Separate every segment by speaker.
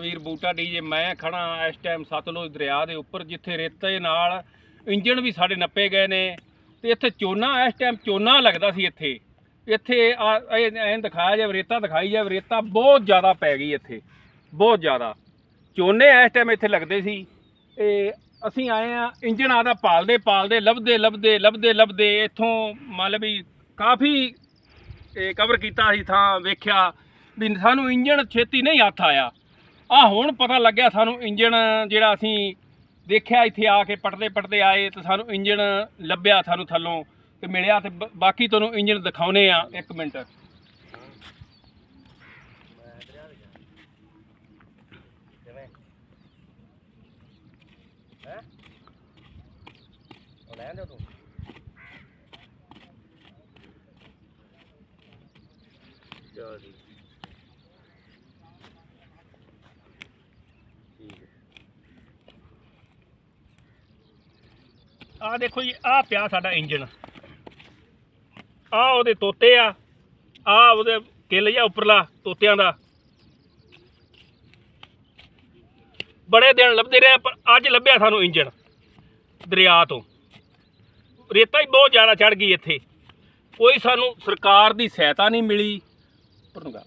Speaker 1: ਵੀਰ ਬੂਟਾ D, ਜੇ ਮੈਂ ਖੜਾ ਇਸ ਟਾਈਮ ਸਤਲੁਜ ਦਰਿਆ ਦੇ ਉੱਪਰ, ਜਿੱਥੇ ਰੇਤੇ ਨਾਲ ਇੰਜਣ ਵੀ ਸਾਡੇ ਨੱਪੇ ਗਏ ਨੇ, ਤੇ ਇੱਥੇ ਚੋਨਾ, ਇਸ ਟਾਈਮ ਚੋਨਾ ਲੱਗਦਾ ਸੀ ਇੱਥੇ। ਇੱਥੇ ਆ, ਇਹ ਐਂ ਦਿਖਾਇਆ ਜਾਵੇ, ਰੇਤਾ ਦਿਖਾਈ ਜਾਵੇ, ਰੇਤਾ ਬਹੁਤ ਜ਼ਿਆਦਾ ਪੈ ਗਈ ਇੱਥੇ, ਬਹੁਤ ਜ਼ਿਆਦਾ। ਚੋਨੇ ਇਸ ਟਾਈਮ ਇੱਥੇ ਲੱਗਦੇ ਸੀ ਇਹ ਅਸੀਂ ਆਏ ਆ ਇੰਜਣ ਆਦਾ ਪਾਲਦੇ ਪਾਲਦੇ, ਲੱਭਦੇ ਲੱਭਦੇ ਲੱਭਦੇ ਲੱਭਦੇ, ਇੱਥੋਂ ਮਤਲਬ ਵੀ ਕਾਫੀ ਇਹ ਕਵਰ ਕੀਤਾ ਸੀ ਥਾਂ, ਵੇਖਿਆ ਵੀ ਸਾਨੂੰ ਇੰਜਣ ਛੇਤੀ ਨਹੀਂ ਹੱਥ ਆਇਆ। ਆ ਹੁਣ ਪਤਾ ਲੱਗਿਆ ਸਾਨੂੰ ਇੰਜਣ ਜਿਹੜਾ ਅਸੀਂ ਦੇਖਿਆ ਇੱਥੇ ਆ ਕੇ ਪਟਦੇ ਪਟਦੇ ਆਏ ਤੇ ਸਾਨੂੰ ਇੰਜਣ ਲੱਭਿਆ ਸਾਨੂੰ ਥੱਲੋਂ ਤੇ ਮਿਲਿਆ ਤੇ ਬਾਕੀ ਤੁਹਾਨੂੰ ਇੰਜਣ ਦਿਖਾਉਨੇ ਆ ਇੱਕ ਮਿੰਟ।
Speaker 2: ਲੈਣ ਦਿਓ ਤੂੰ ਚਲੋ ਜੀ ਠੀਕ ਹੈ
Speaker 1: ਆ ਦੇਖੋ ਜੀ ਆ ਪਿਆ ਸਾਡਾ ਇੰਜਣ। ਆ ਉਹਦੇ ਤੋਤੇ ਆ ਆ ਉਹਦੇ ਕਿੱਲ ਜਾਂ ਉੱਪਰਲਾ ਤੋਤਿਆਂ ਦਾ। ਬੜੇ ਦਿਨ ਲੱਭਦੇ ਰਹੇ, ਪਰ ਅੱਜ ਲੱਭਿਆ ਸਾਨੂੰ ਇੰਜਣ, ਦਰਿਆ ਤੋਂ। ਰੇਤਾ ਹੀ ਬਹੁਤ ਜ਼ਿਆਦਾ ਚੜ ਗਈ ਇੱਥੇ। ਕੋਈ ਸਾਨੂੰ ਸਰਕਾਰ ਦੀ ਸਹਾਇਤਾ ਨਹੀਂ ਮਿਲੀ। ਪਰਨੂਗਾ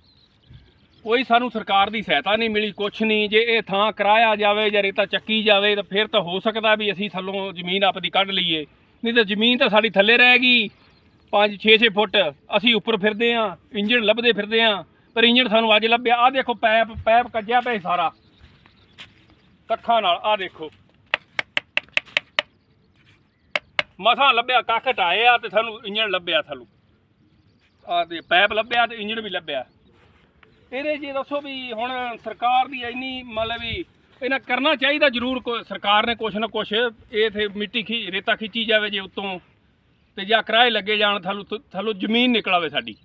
Speaker 1: ਕੋਈ ਸਾਨੂੰ ਸਰਕਾਰ ਦੀ ਸਹਾਇਤਾ ਨਹੀਂ ਮਿਲੀ, ਕੁਛ ਨਹੀਂ। ਜੇ ਇਹ ਥਾਂ ਕਰਾਇਆ ਜਾਵੇ ਜਾਂ ਰੇਤਾ ਚੱਕੀ ਜਾਵੇ, ਤਾਂ ਫਿਰ ਤਾਂ ਹੋ ਸਕਦਾ ਵੀ ਅਸੀਂ ਥੱਲੋਂ ਜ਼ਮੀਨ ਆਪਦੀ ਕੱਢ ਲਈਏ। ਨਹੀਂ ਤਾਂ ਜ਼ਮੀਨ ਤਾਂ ਸਾਡੀ ਥੱਲੇ ਰਹਿ ਗਈ। 5 6 6 ਫੁੱਟ ਅਸੀਂ ਉੱਪਰ ਫਿਰਦੇ ਆਂ ਇੰਜਣ ਲੱਭਦੇ ਫਿਰਦੇ ਆਂ ਪਰ ਇੰਜਣ ਸਾਨੂੰ ਅੱਜ ਲੱਭਿਆ। ਆਹ ਦੇਖੋ ਪੈਪ ਪੈਪ ਕੱਜਿਆ ਪਿਆ ਸੀ ਸਾਰਾ। ਕੱਖਾਂ ਨਾਲ, ਆਹ ਦੇਖੋ। ਮਸਾਂ ਲੱਭਿਆ, ਕੱਖ ਢਾਏ ਆ ਤੇ ਸਾਨੂੰ ਇੰਜਣ ਲੱਭਿਆ ਥੱਲੋਂ। ਆਹ ਦੇ ਪੈਪ ਲੱਭਿਆ ਤੇ ਇੰਜਣ ਵੀ ਲੱਭਿਆ। ਇਹਦੇ ਜੀ ਦੱਸੋ ਵੀ ਹੁਣ ਸਰਕਾਰ ਦੀ ਇੰਨੀ ਮਤਲਬ ਵੀ ਇਹਨਾਂ ਕਰਨਾ ਚਾਹੀਦਾ ਜ਼ਰੂਰ ਕੋ ਸਰਕਾਰ ਨੇ ਕੁਛ ਨਾ ਕੁਛ ਇਹ ਤੇ ਮਿੱਟੀ ਖੀ ਰੇਤਾ ਖਿੱਚੀ ਜਾਵੇ ਜੇ ਉਤੋਂ ਤੇ ਜਾਂ ਕਿਰਾਏ ਲੱਗੇ ਜਾਣ, ਥੱਲੋਂ ਥੱਲੋਂ ਜ਼ਮੀਨ ਨਿਕਲਾਵੇ ਸਾਡੀ।